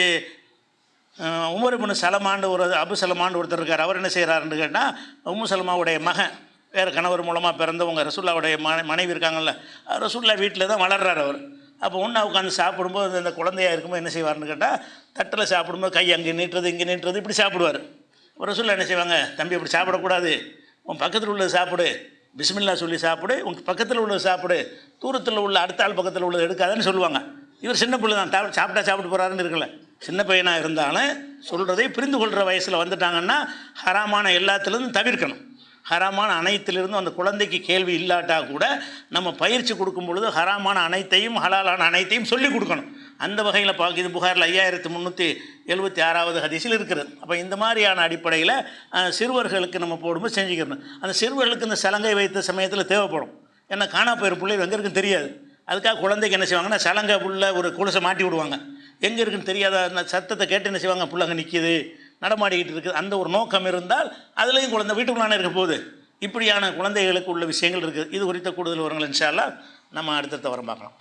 உமர் இப்னு சலமாண்டு ஒரு அபு சலமாண்டு ஒருத்தர் இருக்கார். அவர் என்ன செய்கிறாருன்னு கேட்டால் உம்மு சலமாவுடைய மகன் வேறு கணவர் மூலமாக பிறந்தவங்க ரசுல்லாவுடைய மனை மனைவி இருக்காங்கல்ல ரசுல்லா வீட்டில் தான் வளர்றார் அவர். அப்போ ஒன்றா உட்காந்து சாப்பிடும்போது அந்த குழந்தையா இருக்கும்போது என்ன செய்வார்னு கேட்டால் தட்டில் சாப்பிடும்போது கை அங்கே நீட்டுறது இங்கே நீட்டுறது இப்படி சாப்பிடுவார். ரசுல்லா என்ன செய்வாங்க? தம்பி இப்படி சாப்பிடக்கூடாது. உன் பக்கத்தில் உள்ளது சாப்பிடு. பிஸ்மில்லா சொல்லி சாப்பிடு. உன் பக்கத்தில் உள்ளது சாப்பிடு. தூரத்தில் உள்ள அடுத்த ஆள் பக்கத்தில் உள்ளது எடுக்காதன்னு சொல்லுவாங்க. இவர் சின்ன பிள்ளை தான். தா- சாப்பிட்டா சாப்பிட்டு போகிறாருன்னு இருக்கல சின்ன பையனாக இருந்தாலும் சொல்கிறதை புரிந்து கொள்கிற வயசில் வந்துட்டாங்கன்னா ஹராமான எல்லாத்துலேருந்து தவிர்க்கணும். ஹராமான அனைத்திலிருந்தும் அந்த குழந்தைக்கு கேள்வி இல்லாட்டா கூட நம்ம பயிற்சி கொடுக்கும் பொழுது ஹராமான அனைத்தையும் ஹலாலான அனைத்தையும் சொல்லிக் கொடுக்கணும். அந்த வகையில் பார்க்க இது புகாரில் ஐயாயிரத்தி முந்நூற்றி எழுபத்தி ஆறாவது ஹதீஸில் இருக்கிறது. அப்போ இந்த மாதிரியான அடிப்படையில் சிறுவர்களுக்கு நம்ம போடும்போது செஞ்சுக்கணும் அந்த சிறுவர்களுக்கு இந்த சலங்கை வைத்த சமயத்தில் தேவைப்படும். ஏன்னா காணா போயிரு பிள்ளைகள் எங்கே இருக்குன்னு தெரியாது. அதுக்காக குழந்தைக்கு என்ன செய்வாங்கன்னா சலங்கை உள்ள ஒரு கொலுசை மாட்டி விடுவாங்க. எங்கே இருக்குன்னு தெரியாத அந்த சத்தத்தை கேட்டு என்ன செய்வாங்க பிள்ளைங்க நிற்கிது நடமாடிக்கிட்டு இருக்குது. அந்த ஒரு நோக்கம் இருந்தால் அதுலேயும் குழந்தை வீட்டுக்குள்ளான இருக்க போகுது. இப்படியான குழந்தைகளுக்கு உள்ள விஷயங்கள் இருக்குது. இது குறித்த கூடுதல் விவரங்கள் இன்ஷா நம்ம அடுத்தடுத்த வரம் பார்க்கலாம்.